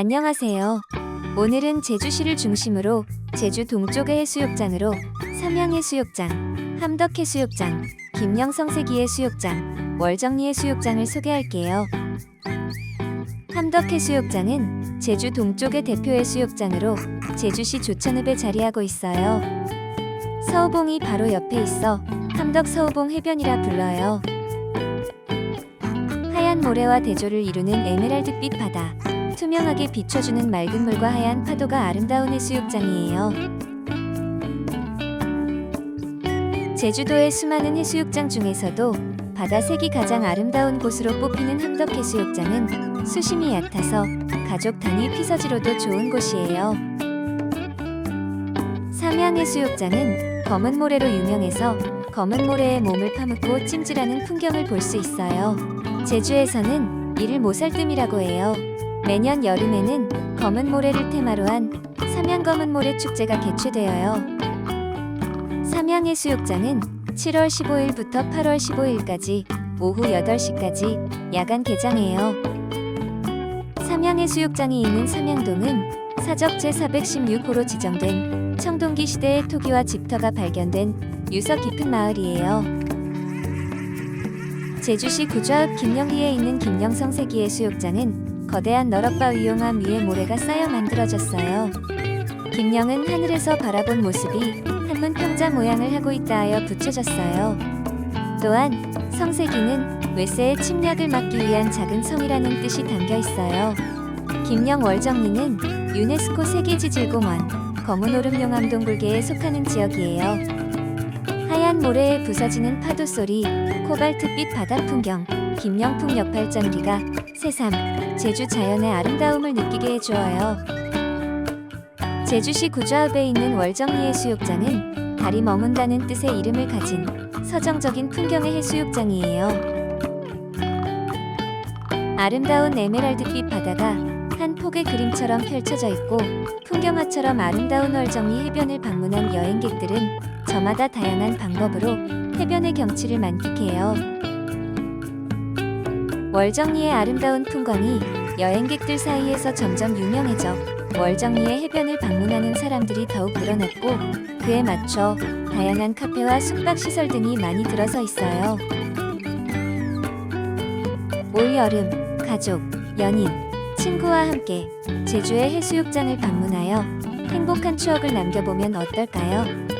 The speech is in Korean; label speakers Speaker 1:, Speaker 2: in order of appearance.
Speaker 1: 안녕하세요. 오늘은 제주시를 중심으로 제주 동쪽의 해수욕장으로 삼양해수욕장, 함덕해수욕장, 김영성세기해수욕장, 월정리해수욕장을 소개할게요. 함덕해수욕장은 제주 동쪽의 대표 해수욕장으로 제주시 조천읍에 자리하고 있어요. 서우봉이 바로 옆에 있어 함덕 서우봉 해변이라 불러요. 하얀 모래와 대조를 이루는 에메랄드빛 바다, 투명하게 비춰주는 맑은 물과 하얀 파도가 아름다운 해수욕장이에요. 제주도의 수많은 해수욕장 중에서도 바다 색이 가장 아름다운 곳으로 뽑히는 함덕해수욕장은 수심이 얕아서 가족 단위 피서지로도 좋은 곳이에요. 삼양해수욕장은 검은 모래로 유명해서 검은 모래에 몸을 파묻고 찜질하는 풍경을 볼 수 있어요. 제주에서는 이를 모살뜸이라고 해요. 매년 여름에는 검은 모래를 테마로 한 삼양 검은 모래 축제가 개최되어요. 삼양 해수욕장은 7월 15일부터 8월 15일까지 오후 8시까지 야간 개장해요. 삼양 해수욕장이 있는 삼양동은 사적 제416호로 지정된 청동기 시대의 토기와 집터가 발견된 유서 깊은 마을이에요. 제주시 구좌읍 김영리에 있는 김영성 세기 해수욕장은 거대한 너럭바 위용암 위에 모래가 쌓여 만들어졌어요. 김영은 하늘에서 바라본 모습이 한문 평자 모양을 하고 있다 하여 붙여졌어요. 또한 성세기는 외세의 침략을 막기 위한 작은 성이라는 뜻이 담겨 있어요. 김영 월정리는 유네스코 세계지질공원 검은 오름 용암동 굴계에 속하는 지역이에요. 하얀 모래에 부서지는 파도 소리, 코발트빛 바다 풍경, 김영풍 역발전기가 새삼 제주 자연의 아름다움을 느끼게 해주어요. 제주시 구좌읍에 있는 월정리 해수욕장은 달이 머문다는 뜻의 이름을 가진 서정적인 풍경의 해수욕장이에요. 아름다운 에메랄드빛 바다가 한 폭의 그림처럼 펼쳐져 있고 풍경화처럼 아름다운 월정리 해변을 방문한 여행객들은 저마다 다양한 방법으로 해변의 경치를 만끽해요. 월정리의 아름다운 풍광이 여행객들 사이에서 점점 유명해져 월정리의 해변을 방문하는 사람들이 더욱 늘어났고 그에 맞춰 다양한 카페와 숙박 시설 등이 많이 들어서 있어요. 올 여름 가족, 연인, 친구와 함께 제주의 해수욕장을 방문하여 행복한 추억을 남겨보면 어떨까요?